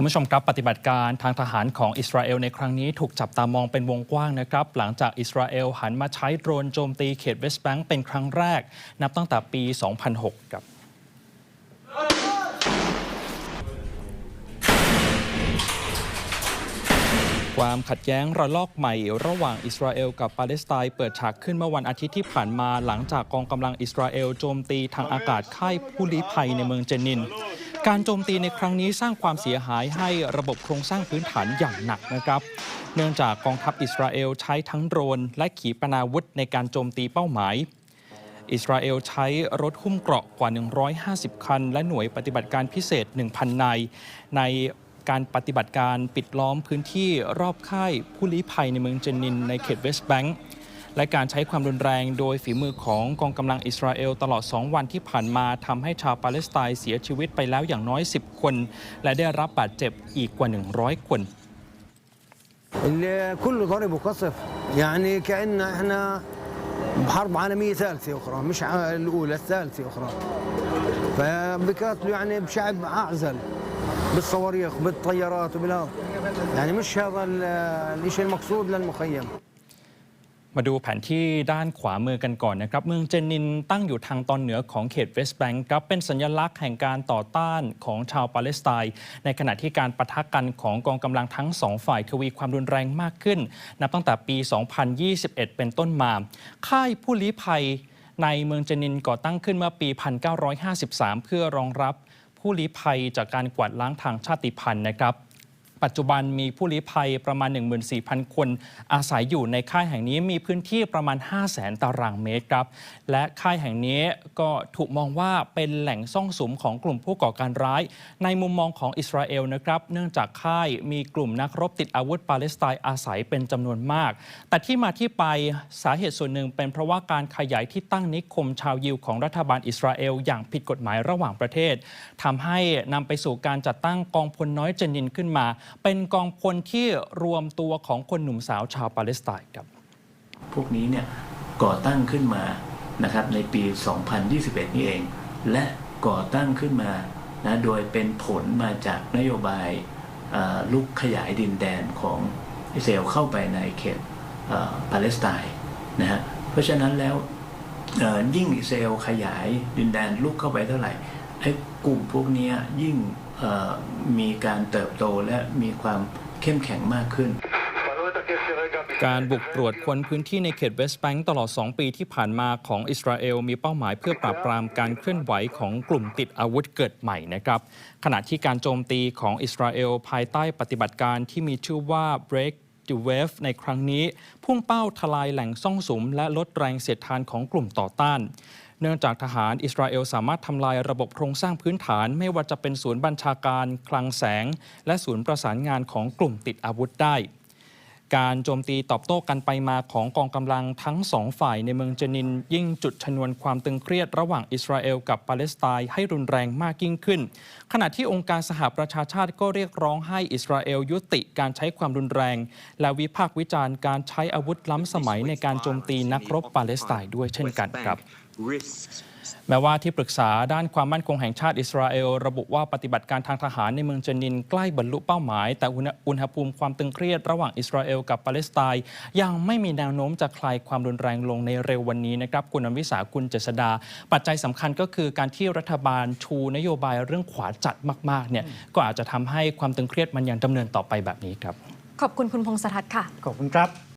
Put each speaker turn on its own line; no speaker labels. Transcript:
คุณผู้ชมครับปฏิบัติการทางทหารของอิสราเอลในครั้งนี้ถูกจับตามองเป็นวงกว้างนะครับ หลังจากอิสราเอลหันมาใช้โดรนโจมตีเขตเวสต์แบงก์เป็นครั้งแรก นับตั้งแต่ปี 2006 ครับความขัดแย้งระลอกใหม่ ระหว่างอิสราเอลกับปาเลสไตน์เปิดฉากขึ้นเมื่อวันอาทิตย์ที่ผ่านมาหลังจากกองกำลังอิสราเอลโจมตีทางอากาศค่ายผู้ลี้ภัยในเมืองเจนิน การโจมตีในครั้งนี้สร้างความเสียหายให้ระบบโครงสร้างพื้นฐานอย่างหนักนะครับ เนื่องจากกองทัพอิสราเอลใช้ทั้งโดรน และขีปนาวุธในการโจมตีเป้าหมาย อิสราเอลใช้รถหุ้มเกราะกว่า 150 คัน และหน่วยปฏิบัติการพิเศษ 1,000 นายในการปฏิบัติการปิดล้อมพื้นที่รอบค่ายผู้ลี้ภัยในเมืองเจนินในเขตเวสต์แบงก์ และการใช้ความรุนแรงโดยฝีมือของกองกำลังอิสราเอลตลอด 2 วันที่ผ่านมาทำให้ชาวปาเลสไตน์เสียชีวิตไปแล้วอย่างน้อย 10 คน และได้รับบาดเจ็บอีกกว่า 100 คน
اللي كله ضرب وقصف يعني كأن احنا بحرب عالمية ثالثة أخرى مش ع- الأولى الثالثة أخرى فبيقاتلوا يعني بشعب أعزل بالصواريخ بالطيارات وبالهذا يعني مش هذا ال- الشيء المقصود للمخيم
มาดูแผนที่ด้านขวามือกันก่อนนะครับ เมืองเจนินตั้งอยู่ทางตอนเหนือของเขตเวสต์แบงก์ครับเป็นสัญลักษณ์แห่งการต่อต้านของชาวปาเลสไตน์ในขณะที่การปะทะกันของกองกำลังทั้งสองฝ่ายทวีความรุนแรงมากขึ้น นับตั้งแต่ปี 2021 เป็นต้นมา ค่ายผู้ลี้ภัยในเมืองเจนินก่อตั้งขึ้นเมื่อปี 1953 เพื่อรองรับผู้ลี้ภัยจากการกวาดล้างทางชาติพันธุ์นะครับ ปัจจุบันมีผู้ลี้ภัยประมาณ 14,000 คนอาศัยอยู่ในค่ายแห่งนี้มีพื้นที่ประมาณ 500,000ตารางเมตรครับ และค่ายแห่งนี้ก็ถูกมองว่าเป็นแหล่งซ่องสุมของกลุ่มผู้ก่อการร้าย ในมุมมองของอิสราเอลนะครับเนื่องจากค่ายมีกลุ่มนักรบติดอาวุธปาเลสไตน์อาศัยเป็นจำนวนมาก แต่ที่มาที่ไปสาเหตุส่วนหนึ่งเป็นเพราะว่าการขยายที่ตั้งนิคมชาวยิวของรัฐบาลอิสราเอลอย่างผิดกฎหมายระหว่างประเทศทำให้นำไปสู่การจัดตั้งกองพลน้อยเจนินขึ้นมาเป็นกองพลที่รวมตัวของคนหนุ่มสาวชาวปาเลสไตน์ครับ
พวกนี้เนี่ยก่อตั้งขึ้นมานะครับในปี 2021 นี่เอง และก่อตั้งขึ้นมานะโดยเป็นผลมาจากนโยบายลุกขยายดินแดนของอิสราเอลเข้าไปในเขตปาเลสไตน์นะฮะเพราะฉะนั้นแล้วยิ่งอิสราเอลขยายดินแดนลุกเข้าไปเท่าไหร่ ไอ้กลุ่มพวกนี้ยิ่งมีการเติบโตและมีความเข้มแข็งมากขึ้น
การบุกตรวจค้นพื้นที่ในเขตเวสต์แบงก์ตลอด 2 ปีที่ผ่านมาของอิสราเอล มีเป้าหมายเพื่อปราบปรามการเคลื่อนไหวของกลุ่มติดอาวุธเกิดใหม่นะครับ ขณะที่การโจมตีของอิสราเอล ภายใต้ปฏิบัติการที่มีชื่อว่า Break the Wave ในครั้งนี้ พุ่งเป้าทลายแหล่งซ่องสุม และลดแรงเสียดทานของกลุ่มต่อต้าน เนื่องจากทหารอิสราเอลสามารถทำลายระบบโครงสร้างพื้นฐาน ไม่ว่าจะเป็นศูนย์บัญชาการ คลังแสง และศูนย์ประสานงานของกลุ่มติดอาวุธได้ การโจมตีตอบโต้กันไปมาของกองกำลังทั้งสองฝ่ายในเมืองเจนิน ยิ่งจุดชนวนความตึงเครียดระหว่างอิสราเอลกับปาเลสไตน์ให้รุนแรงมากยิ่งขึ้น ขณะที่องค์การสหประชาชาติก็เรียกร้องให้อิสราเอลยุติการใช้ความรุนแรง และวิพากษ์วิจารณ์การใช้อาวุธล้ำสมัยในการโจมตีนักรบปาเลสไตน์ด้วยเช่นกันครับ แม้ว่าที่ปรึกษาด้านความมั่นคงแห่งชาติอิสราเอล ระบุว่าปฏิบัติการทางทหารในเมืองเจนินใกล้บรรลุเป้าหมาย แต่อุณหอุณหภูมิความตึงเครียดระหว่างอิสราเอลกับปาเลสไตน์ยังไม่มีแนวโน้มจะคลายความรุนแรงลงในเร็ววันนี้นะครับคุณอวิสาคุณเจษดา ปัจจัยสำคัญก็คือการที่รัฐบาลชูนโยบายเรื่องขวาจัดมากๆเนี่ยก็อาจจะทำให้ความตึงเครียดมันยังดำเนินต่อไปแบบนี้ครับ
ขอบคุณคุณพงศทัศน์ค่ะ
ขอบคุณครับ